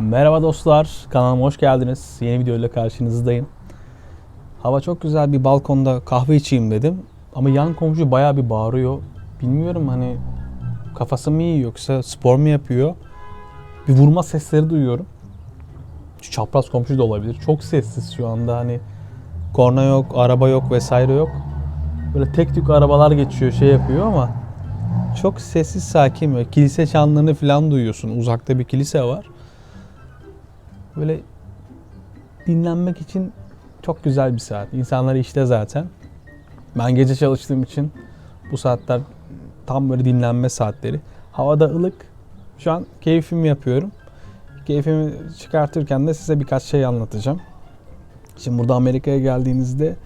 Merhaba dostlar, kanalıma hoş geldiniz. Yeni videoyla karşınızdayım. Hava çok güzel bir balkonda kahve içeyim dedim. Ama yan komşu bayağı bir bağırıyor. Bilmiyorum hani kafası mı iyi yoksa spor mu yapıyor? Bir vurma sesleri duyuyorum. Şu çapraz komşu da olabilir. Çok sessiz şu anda hani korna yok, araba yok vesaire yok. Böyle tek tük arabalar geçiyor şey yapıyor ama çok sessiz sakin ve kilise çanlarını falan duyuyorsun. Uzakta bir kilise var. Böyle dinlenmek için çok güzel bir saat. İnsanlar işte zaten. Ben gece çalıştığım için bu saatler tam böyle dinlenme saatleri. Havada ılık. Şu an keyfimi yapıyorum. Keyfimi çıkartırken de size birkaç şey anlatacağım. Şimdi burada Amerika'ya geldiğinizde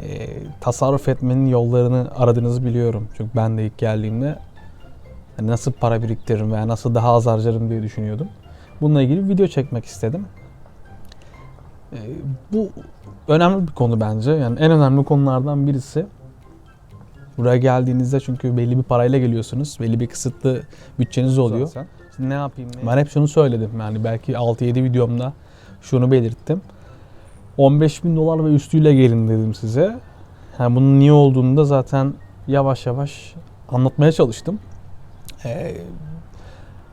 e, tasarruf etmenin yollarını aradığınızı biliyorum. Çünkü ben de ilk geldiğimde hani nasıl para biriktiririm veya nasıl daha az harcarım diye düşünüyordum. Bununla ilgili bir video çekmek istedim. Ee, bu önemli bir konu bence. Yani en önemli konulardan birisi. Buraya geldiğinizde çünkü belli bir parayla geliyorsunuz. Belli bir kısıtlı bütçeniz oluyor. Şimdi ne yapayım? Ne? Ben hep şunu söyledim. Yani belki 6-7 videomda şunu belirttim. 15 bin dolar ve üstüyle gelin dedim size. Yani bunun niye olduğunu da zaten yavaş yavaş anlatmaya çalıştım. Ee,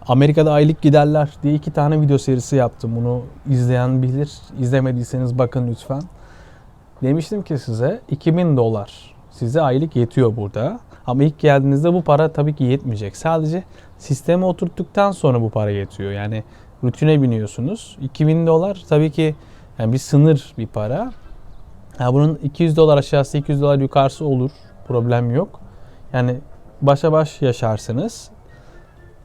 Amerika'da aylık giderler diye iki tane video serisi yaptım. Bunu izleyen bilir. İzlemediyseniz bakın lütfen. Demiştim ki size 2000 dolar size aylık yetiyor burada. Ama ilk geldiğinizde bu para tabii ki yetmeyecek. Sadece sisteme oturttuktan sonra bu para yetiyor. Yani rutine biniyorsunuz. 2000 dolar tabii ki yani bir sınır bir para. Ha bunun 200 dolar aşağısı 200 dolar yukarısı olur. Problem yok. Yani başa baş yaşarsınız.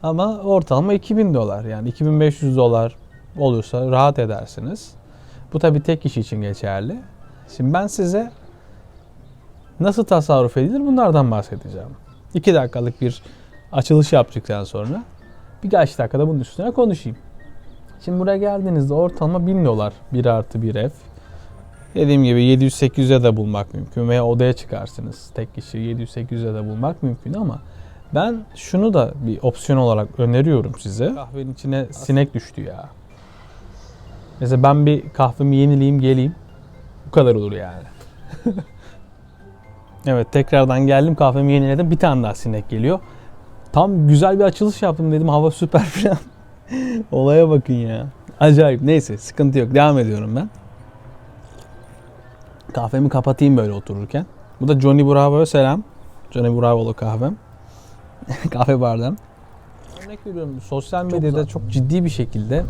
Ama ortalama 2000 dolar yani 2500 dolar olursa rahat edersiniz. Bu tabii tek kişi için geçerli. Şimdi ben size nasıl tasarruf edilir bunlardan bahsedeceğim. 2 dakikalık bir açılış yaptıktan sonra birkaç dakikada bunun üstüne konuşayım. Şimdi buraya geldiğinizde ortalama 1000 dolar bir artı bir ev. Dediğim gibi 700-800'e de bulmak mümkün veya odaya çıkarsınız. Tek kişi 700-800'e de bulmak mümkün ama ben şunu da bir opsiyon olarak öneriyorum size. Kahvenin içine sinek düştü ya. Mesela ben bir kahvemi yenileyim geleyim. Bu kadar olur yani. evet tekrardan geldim kahvemi yeniledim. Bir tane daha sinek geliyor. Tam güzel bir açılış yaptım dedim. Hava süper falan. Olaya bakın ya. Acayip. Neyse sıkıntı yok. Devam ediyorum ben. Kahvemi kapatayım böyle otururken. Bu da Johnny Bravo'ya selam. Johnny Bravo'lu kahvem. kahve bardağım. Örnek veriyorum sosyal medyada çok, ciddi bir şekilde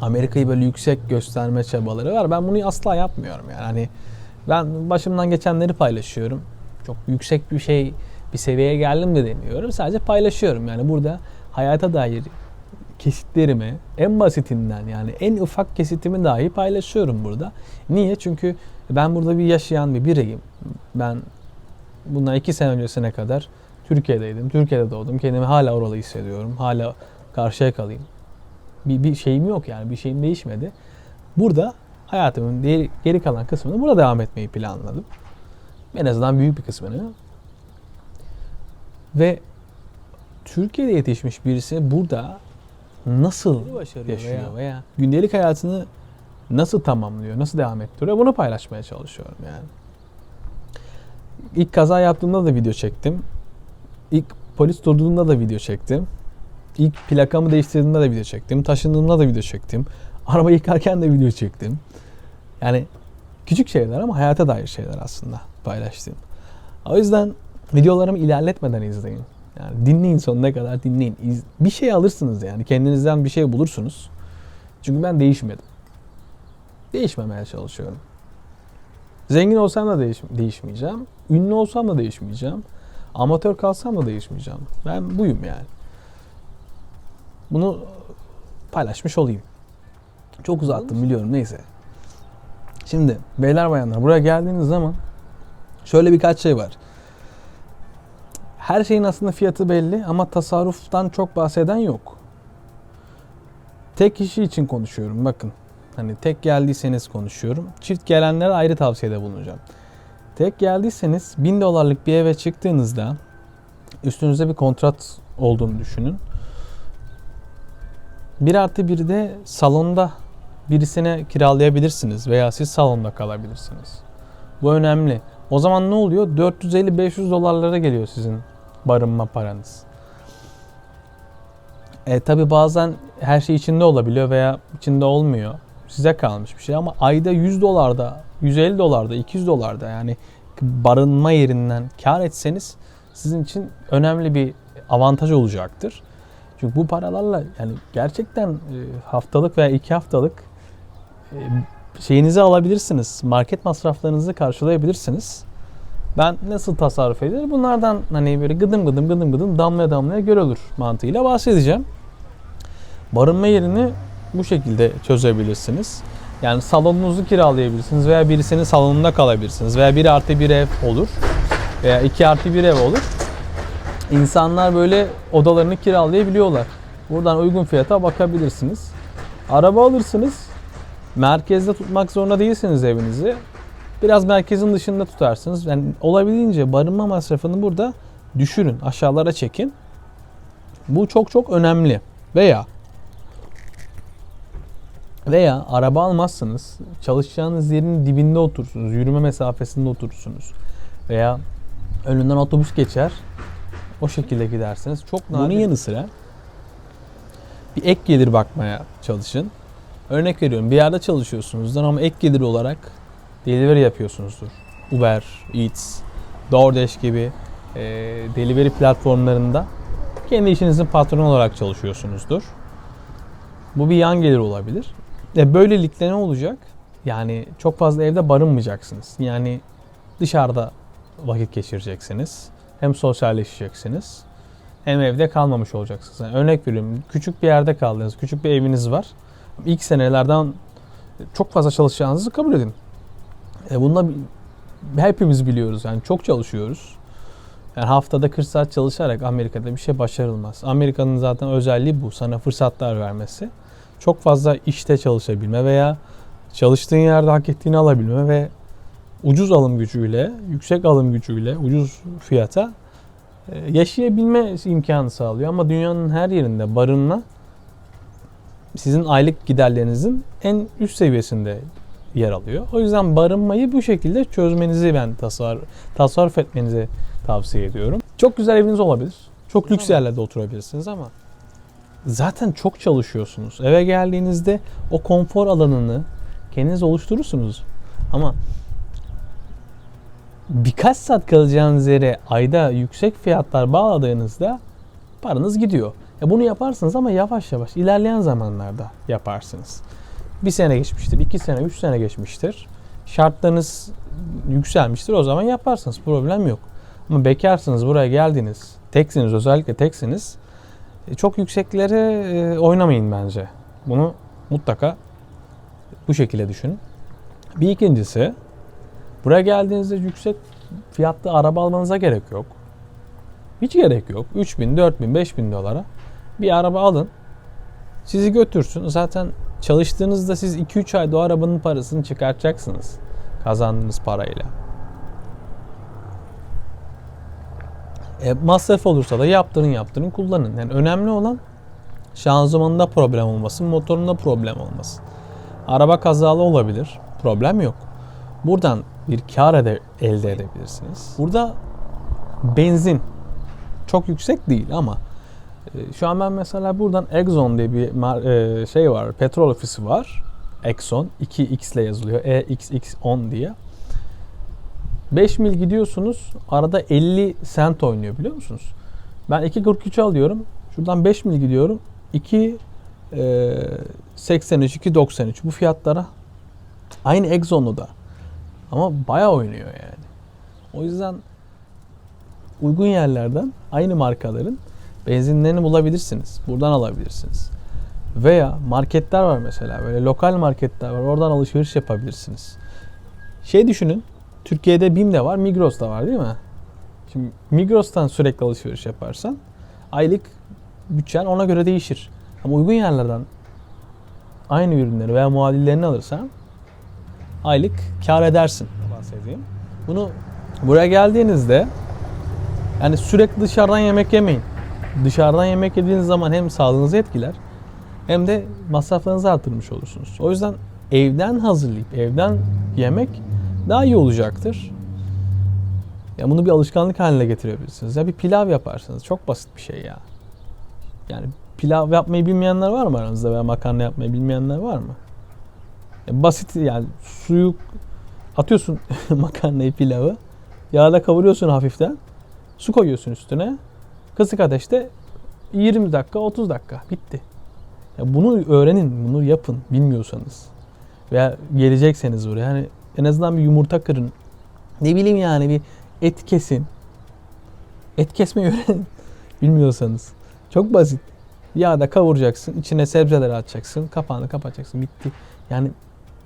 Amerika'yı böyle yüksek gösterme çabaları var. Ben bunu asla yapmıyorum yani. Hani ben başımdan geçenleri paylaşıyorum. Çok yüksek bir şey bir seviyeye geldim de demiyorum. Sadece paylaşıyorum. Yani burada hayata dair kesitlerimi en basitinden yani en ufak kesitimi dahi paylaşıyorum burada. Niye? Çünkü ben burada bir yaşayan bir bireyim. Ben bundan iki sene öncesine kadar Türkiye'deydim. Türkiye'de doğdum. Kendimi hala oralı hissediyorum. Hala karşıya kalayım. Bir, bir şeyim yok yani. Bir şeyim değişmedi. Burada hayatımın diğer- geri kalan kısmını burada devam etmeyi planladım. En azından büyük bir kısmını. Ve Türkiye'de yetişmiş birisi burada nasıl yaşıyor veya, gündelik hayatını nasıl tamamlıyor, nasıl devam ettiriyor bunu paylaşmaya çalışıyorum yani. İlk kaza yaptığımda da video çektim. İlk polis durduğunda da video çektim. İlk plakamı değiştirdiğimde de video çektim. Taşındığımda da video çektim. Araba yıkarken de video çektim. Yani küçük şeyler ama hayata dair şeyler aslında paylaştığım. O yüzden videolarımı ilerletmeden izleyin. Yani dinleyin sonuna kadar dinleyin. İz- Bir şey alırsınız yani. Kendinizden bir şey bulursunuz. Çünkü ben değişmedim. Değişmemeye çalışıyorum. Zengin olsam da değiş- değişmeyeceğim. Ünlü olsam da değişmeyeceğim. Amatör kalsam da değişmeyeceğim. Ben buyum yani. Bunu paylaşmış olayım. Çok uzattım biliyorum neyse. Şimdi beyler bayanlar buraya geldiğiniz zaman şöyle birkaç şey var. Her şeyin aslında fiyatı belli ama tasarruftan çok bahseden yok. Tek kişi için konuşuyorum bakın. Hani tek geldiyseniz konuşuyorum. Çift gelenlere ayrı tavsiyede bulunacağım. Tek geldiyseniz 1000 dolarlık bir eve çıktığınızda üstünüzde bir kontrat olduğunu düşünün. Bir artı bir de salonda birisine kiralayabilirsiniz veya siz salonda kalabilirsiniz. Bu önemli. O zaman ne oluyor? 450-500 dolarlara geliyor sizin barınma paranız. E tabi bazen her şey içinde olabiliyor veya içinde olmuyor. Size kalmış bir şey ama ayda 100 dolarda, 150 dolarda, 200 dolarda yani barınma yerinden kar etseniz sizin için önemli bir avantaj olacaktır. Çünkü bu paralarla yani gerçekten e, haftalık veya iki haftalık e, şeyinizi alabilirsiniz. Market masraflarınızı karşılayabilirsiniz. Ben nasıl tasarruf edilir? Bunlardan hani böyle gıdım gıdım gıdım gıdım damlaya damlaya göl olur mantığıyla bahsedeceğim. Barınma yerini bu şekilde çözebilirsiniz. Yani salonunuzu kiralayabilirsiniz veya birisinin salonunda kalabilirsiniz veya bir artı bir ev olur veya iki artı bir ev olur. İnsanlar böyle odalarını kiralayabiliyorlar. Buradan uygun fiyata bakabilirsiniz. Araba alırsınız. Merkezde tutmak zorunda değilsiniz evinizi. Biraz merkezin dışında tutarsınız. Yani olabildiğince barınma masrafını burada düşürün. Aşağılara çekin. Bu çok çok önemli. Veya veya araba almazsınız. Çalışacağınız yerin dibinde oturursunuz. Yürüme mesafesinde oturursunuz. Veya önünden otobüs geçer. O şekilde gidersiniz. Çok nadir. Bunun yanı sıra bir ek gelir bakmaya çalışın. Örnek veriyorum bir yerde çalışıyorsunuzdur ama ek gelir olarak delivery yapıyorsunuzdur. Uber, Eats, DoorDash gibi e, delivery platformlarında kendi işinizin patronu olarak çalışıyorsunuzdur. Bu bir yan gelir olabilir. E böylelikle ne olacak? Yani çok fazla evde barınmayacaksınız. Yani dışarıda vakit geçireceksiniz. Hem sosyalleşeceksiniz. Hem evde kalmamış olacaksınız. Yani örnek veriyorum. Küçük bir yerde kaldınız. Küçük bir eviniz var. İlk senelerden çok fazla çalışacağınızı kabul edin. E bunda hepimiz biliyoruz. Yani çok çalışıyoruz. Yani haftada 40 saat çalışarak Amerika'da bir şey başarılmaz. Amerika'nın zaten özelliği bu. Sana fırsatlar vermesi. Çok fazla işte çalışabilme veya çalıştığın yerde hak ettiğini alabilme ve ucuz alım gücüyle, yüksek alım gücüyle, ucuz fiyata e, yaşayabilme imkanı sağlıyor. Ama dünyanın her yerinde barınma sizin aylık giderlerinizin en üst seviyesinde yer alıyor. O yüzden barınmayı bu şekilde çözmenizi ben tasar tasarruf etmenizi tavsiye ediyorum. Çok güzel eviniz olabilir. Çok lüks yerlerde oturabilirsiniz ama zaten çok çalışıyorsunuz. Eve geldiğinizde o konfor alanını kendiniz oluşturursunuz. Ama birkaç saat kalacağınız yere ayda yüksek fiyatlar bağladığınızda paranız gidiyor. Ya bunu yaparsınız ama yavaş yavaş ilerleyen zamanlarda yaparsınız. Bir sene geçmiştir, iki sene, üç sene geçmiştir. Şartlarınız yükselmiştir o zaman yaparsınız. Problem yok. Ama bekarsınız buraya geldiniz. Teksiniz özellikle teksiniz. E, Çok yükseklere e, oynamayın bence. Bunu mutlaka bu şekilde düşünün. Bir ikincisi buraya geldiğinizde yüksek fiyatlı araba almanıza gerek yok. Hiç gerek yok. 3000, 4000, 5000 dolara bir araba alın. Sizi götürsün. Zaten çalıştığınızda siz 2-3 ayda o arabanın parasını çıkartacaksınız. Kazandığınız parayla. E, masraf olursa da yaptırın yaptırın kullanın. Yani önemli olan şanzımanında problem olmasın, motorunda problem olmasın. Araba kazalı olabilir. Problem yok. Buradan bir kar ede- elde edebilirsiniz. Burada benzin çok yüksek değil ama e, şu an ben mesela buradan Exxon diye bir e, şey var, petrol ofisi var. Exxon 2X ile yazılıyor. E EXX10 diye. 5 mil gidiyorsunuz. Arada 50 sent oynuyor biliyor musunuz? Ben 2.43 alıyorum. Şuradan 5 mil gidiyorum. 2 e, 83, 2.93 bu fiyatlara aynı Exxon'u da. Ama bayağı oynuyor yani. O yüzden uygun yerlerden aynı markaların benzinlerini bulabilirsiniz. Buradan alabilirsiniz. Veya marketler var mesela. Böyle lokal marketler var. Oradan alışveriş yapabilirsiniz. Şey düşünün. Türkiye'de BİM de var, Migros da var değil mi? Şimdi Migros'tan sürekli alışveriş yaparsan aylık bütçen ona göre değişir. Ama uygun yerlerden aynı ürünleri veya muadillerini alırsan aylık kar edersin. Bahsedeyim. Bunu buraya geldiğinizde yani sürekli dışarıdan yemek yemeyin. Dışarıdan yemek yediğiniz zaman hem sağlığınızı etkiler hem de masraflarınızı artırmış olursunuz. O yüzden evden hazırlayıp evden yemek daha iyi olacaktır. Ya bunu bir alışkanlık haline getirebilirsiniz. Ya bir pilav yaparsınız. Çok basit bir şey ya. Yani pilav yapmayı bilmeyenler var mı aranızda veya makarna yapmayı bilmeyenler var mı? Ya basit yani suyu atıyorsun makarnayı pilavı. Yağda kavuruyorsun hafiften. Su koyuyorsun üstüne. Kısık ateşte 20 dakika 30 dakika bitti. Ya bunu öğrenin, bunu yapın bilmiyorsanız. Veya gelecekseniz oraya yani en azından bir yumurta kırın. Ne bileyim yani bir et kesin. Et kesmeyi öğrenin bilmiyorsanız. Çok basit. Yağda kavuracaksın, içine sebzeleri atacaksın, kapağını kapatacaksın, bitti. Yani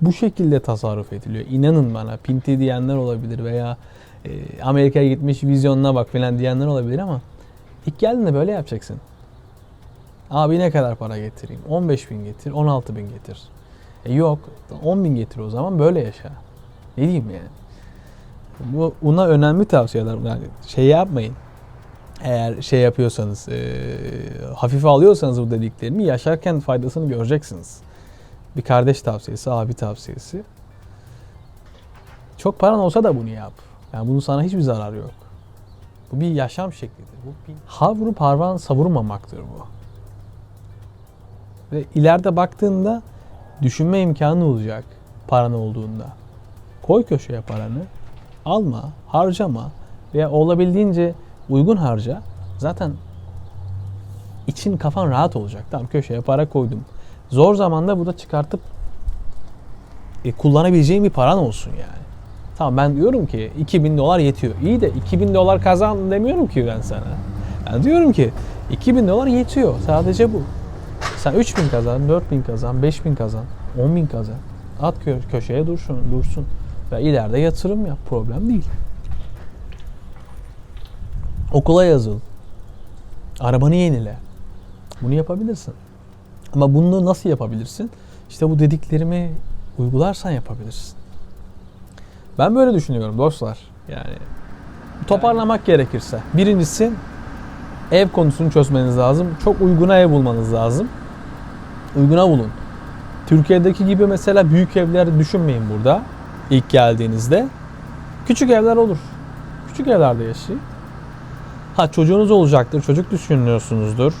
bu şekilde tasarruf ediliyor. İnanın bana pinti diyenler olabilir veya e, Amerika'ya gitmiş vizyonuna bak falan diyenler olabilir ama ilk geldiğinde böyle yapacaksın. Abi ne kadar para getireyim? 15 bin getir, 16 bin getir. E yok, 10 bin getir o zaman böyle yaşa. Ne diyeyim yani? Bu buna önemli tavsiyeler. Yani şey yapmayın. Eğer şey yapıyorsanız, e, hafife alıyorsanız bu dediklerimi yaşarken faydasını göreceksiniz. Bir kardeş tavsiyesi, abi tavsiyesi. Çok paran olsa da bunu yap. Yani bunun sana hiçbir zararı yok. Bu bir yaşam şeklidir. Bu bir havru parvan savurmamaktır bu. Ve ileride baktığında düşünme imkanı olacak paran olduğunda. Koy köşeye paranı. Alma, harcama veya olabildiğince uygun harca. Zaten için kafan rahat olacak. Tamam köşeye para koydum. Zor zamanda bu da çıkartıp e, kullanabileceğin bir paran olsun yani. Tamam ben diyorum ki 2000 dolar yetiyor. İyi de 2000 dolar kazan demiyorum ki ben sana. Ben diyorum ki 2000 dolar yetiyor. Sadece bu. Sen 3000 kazan, 4000 kazan, 5000 kazan, 10000 kazan. At kö- köşeye dursun, dursun. Ve ileride yatırım yap. Problem değil. Okula yazıl. Arabanı yenile. Bunu yapabilirsin. Ama bunu nasıl yapabilirsin? İşte bu dediklerimi uygularsan yapabilirsin. Ben böyle düşünüyorum dostlar. Yani toparlamak gerekirse. Birincisi ev konusunu çözmeniz lazım. Çok uyguna ev bulmanız lazım. Uyguna bulun. Türkiye'deki gibi mesela büyük evler düşünmeyin burada ilk geldiğinizde. Küçük evler olur. Küçük evlerde yaşayın. Ha çocuğunuz olacaktır, çocuk düşünüyorsunuzdur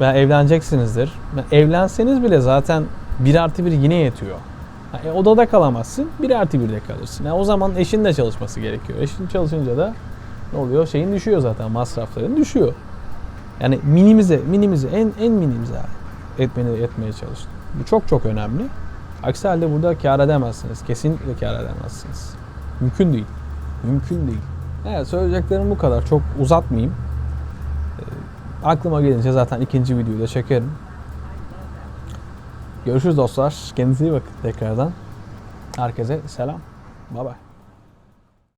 veya evleneceksinizdir. Evlenseniz bile zaten 1 artı 1 yine yetiyor. Ha, e, odada kalamazsın, 1 artı 1'de kalırsın. Ya o zaman eşin de çalışması gerekiyor. Eşin çalışınca da ne oluyor? Şeyin düşüyor zaten, masrafların düşüyor. Yani minimize, minimize, en en minimize etmeni etmeye çalışın. Bu çok çok önemli. Aksi halde burada kar edemezsiniz. Kesinlikle kar edemezsiniz. Mümkün değil. Mümkün değil. Evet söyleyeceklerim bu kadar. Çok uzatmayayım. Ee, aklıma gelince zaten ikinci videoyu da çekerim. Görüşürüz dostlar. Kendinize iyi bakın tekrardan. Herkese selam. Bye bye.